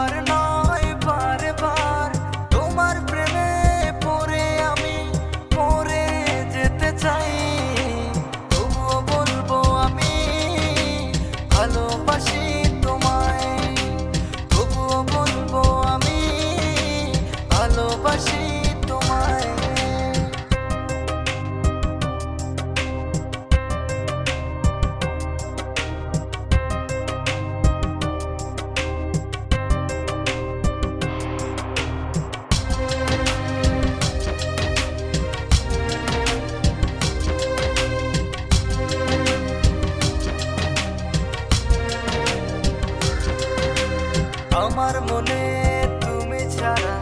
করে না আমার মনে তুমি ছাড়া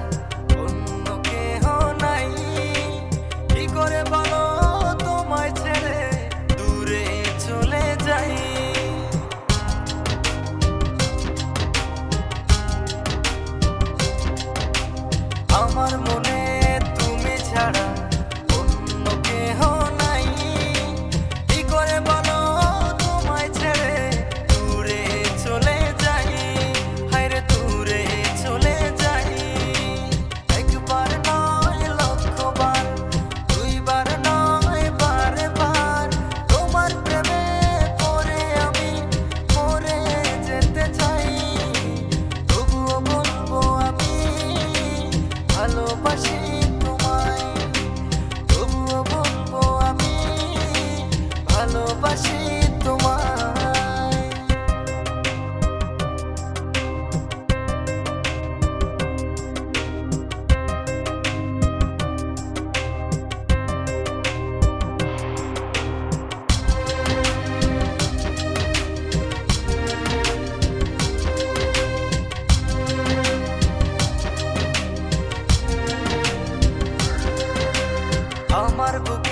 আমার বুকের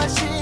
我的心。